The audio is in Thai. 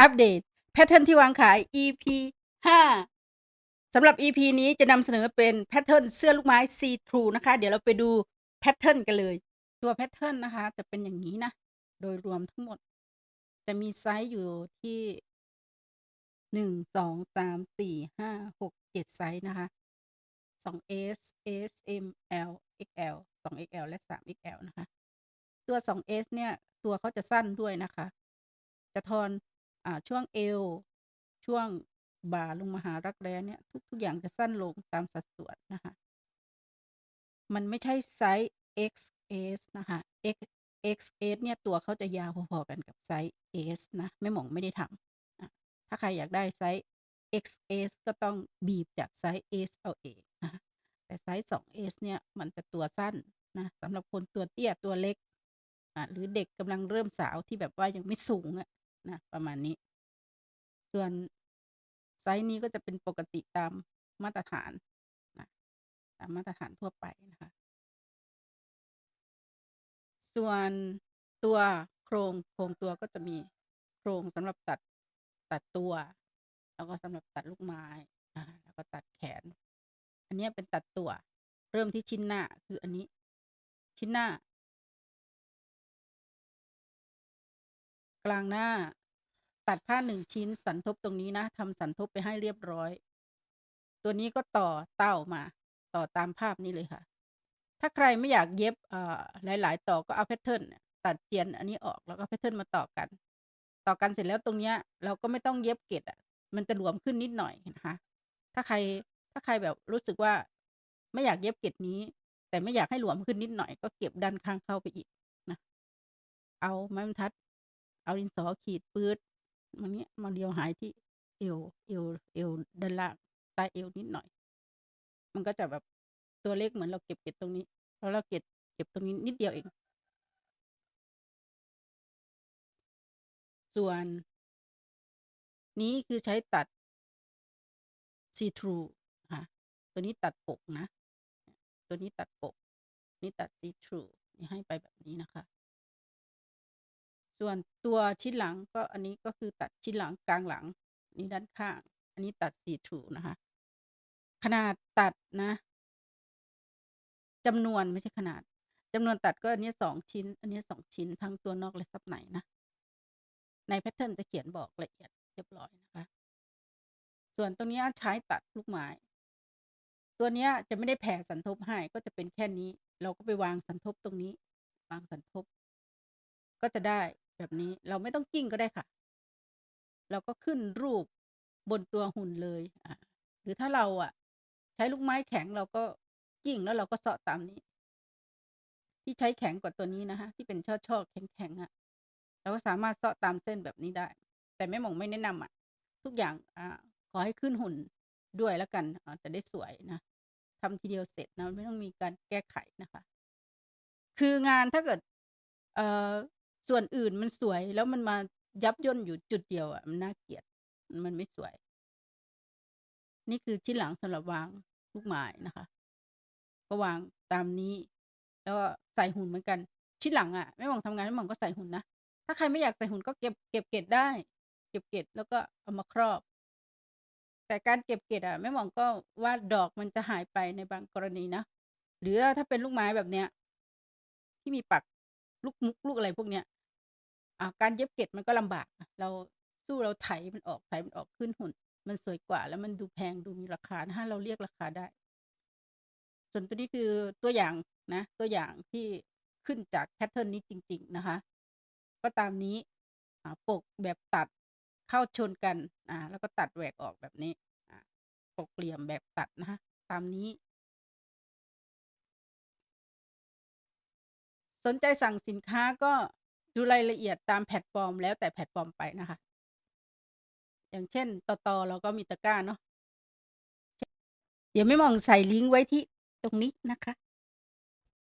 อัปเดตแพทเทิร์นที่วางขาย EP 5สำหรับ EP นี้จะนำเสนอเป็นแพทเทิร์นเสื้อลูกไม้ See Through นะคะ เดี๋ยวเราไปดูแพทเทิร์นกันเลย ตัวแพทเทิร์นนะคะจะเป็นอย่างนี้นะ โดยรวมทั้งหมด จะมีไซส์อยู่ที่หนึ่งสองสามสี่ห้าหกเจ็ดไซส์นะคะสอง S S M L XL สอง XL และสาม XL นะคะ ตัวสอง S เนี่ย ตัวเขาจะสั้นด้วยนะคะ จะทอน อ่าช่วงเอว ช่วงบ่าลงมาหารักแร้เนี่ย ทุกทุกอย่างจะสั้นลงตามสัดส่วนนะคะ มันไม่ใช่ไซส์ XS นะคะ X XS เนี่ยตัวเขาจะยาวพอๆกันกับไซส์ S นะแม่หมองไม่ได้ทำถ้าใครอยากได้ไซส์ XS ก็ต้องบีบจากไซส์ S เอาเองนะแต่ไซส์ 2S เนี่ยมันจะตัวสั้นนะสำหรับคนตัวเตี้ยตัวเล็กหรือเด็กกำลังเริ่มสาวที่แบบว่ายังไม่สูงอะ นะประมาณนี้ ส่วนไซซ์นี้ก็จะเป็นปกติตามมาตรฐานนะตามมาตรฐานทั่วไปนะคะ ส่วนตัวโครงโครงตัวก็จะมีโครงสำหรับตัดตัดตัว แล้วก็สำหรับตัดลูกไม้อ่าแล้วก็ตัดแขน อันนี้เป็นตัดตัว เริ่มที่ชิ้นหน้าคืออันนี้ ชิ้นหน้า กลางหน้า ตัดผ้า1ชิ้นสันทบตรงนี้นะทำสันทบไปให้เรียบร้อย ตัวนี้ก็ต่อเต้ามา ต่อตามภาพนี้เลยค่ะ ถ้าใครไม่อยากเย็บอ่าหลาย ๆ ต่อก็เอาแพตเทิร์นตัดเจียนอันนี้ออกแล้วก็แพตเทิร์นมาต่อกัน ต่อกันเสร็จแล้วตรงเนี้ย เราก็ไม่ต้องเย็บเกล็ดอะมันจะหลวมขึ้นนิดหน่อยนะคะถ้าใครถ้าใครแบบรู้สึกว่า ไม่อยากเย็บเกล็ดนี้ แต่ไม่อยากให้หลวมขึ้นนิดหน่อย ก็เก็บด้านข้างเข้าไปอีกนะเอาไม้บรรทัดเอาดินสอขีดปื๊ด มาเนี้ยมาเลียวหายที่เอวเอวเอวด้านล่างใต้เอวนิดหน่อย มันก็จะแบบตัวเล็กเหมือนเราเก็บเกล็ดตรงนี้แล้วเราเก็บเก็บตรงนี้นิดเดียวเอง ส่วน นี้คือใช้ตัด See Through ค่ะตัวนี้ตัดปกนะ ตัวนี้ตัดปก นี่ตัด See Through นี่ให้ไปแบบนี้นะคะ ส่วนตัวชิ้นหลังก็อันนี้ก็คือตัดชิ้นหลังกลางหลังนี่ด้านข้าง อันนี้ตัด See Through นะคะ ขนาดตัดนะจำนวนไม่ใช่ขนาดจำนวนตัดก็อันนี้2ชิ้น อันนี้2ชิ้นทั้งตัวนอกและซับในนะ ในแพตเทิร์นจะเขียนบอกละเอียดเรียบร้อยนะคะ ส่วนตรงนี้ใช้ตัดลูกไม้ ตัวนี้จะไม่ได้แผ่สันทบให้ก็จะเป็นแค่นี้ เราก็ไปวางสันทบตรงนี้ วางสันทบ ก็จะได้ แบบนี้เราไม่ต้องกิ้งก็ได้ค่ะ เราก็ขึ้นรูปบนตัวหุ่นเลยอ่าหรือถ้าเราอะ ใช้ลูกไม้แข็งเราก็กิ้งแล้วเราก็เซาะตามนี้ ที่ใช้แข็งกว่าตัวนี้นะคะที่เป็นช่อๆแข็งๆอะเราก็สามารถเซาะตามเส้นแบบนี้ได้ แต่แม่หมองไม่แนะนำอะ ทุกอย่างอ่าขอให้ขึ้นหุ่นด้วยแล้วกันอ่าจะได้สวยนะทำทีเดียวเสร็จนะไม่ต้องมีการแก้ไขนะคะ คืองานถ้าเกิด เอ่อ ส่วนอื่นมันสวยแล้วมันมายับย่นอยู่จุดเดียวอะมันน่าเกลียดมันไม่สวย นี่คือชิ้นหลังสำหรับวางลูกไม้นะคะ ก็วางตามนี้ แล้วก็ใส่หุ่นเหมือนกัน ชิ้นหลังอะแม่หม่องทำงานแม่หม่องก็ใส่หุ่นนะถ้าใครไม่อยากใส่หุ่นก็เก็บเก็บเกล็ดได้ เก็บเกล็ดแล้วก็เอามาครอบ แต่การเก็บเกล็ดอะแม่หม่องก็ว่าดอกมันจะหายไปในบางกรณีนะหรือถ้าเป็นลูกไม้แบบเนี้ย ที่มีปักลูกมุกลูกอะไรพวกเนี้ย อ่าการเย็บเกล็ดมันก็ลำบากเราสู้เราไถมันออกไถมันออกขึ้นหุ่น มันสวยกว่า แล้วมันดูแพงดูมีราคาถ้าเราเรียกราคาได้ ส่วนตัวนี้คือตัวอย่างนะ ตัวอย่างที่ขึ้นจากแพตเทิร์นนี้จริง ๆ นะคะ ก็ตามนี้อ่าปกแบบตัดเข้าชนกันอ่าแล้วก็ตัดแหวกออกแบบนี้อ่าปกเหลี่ยมแบบตัดนะคะตามนี้ สนใจสั่งสินค้าก็ ดูรายละเอียดตามแพลตฟอร์ม แล้วแต่แพลตฟอร์มไปนะคะ อย่างเช่นต่อต.เราก็มีตะกร้าเนาะเดี๋ยวไม่มองใส่ลิงก์ไว้ที่ตรงนี้นะคะ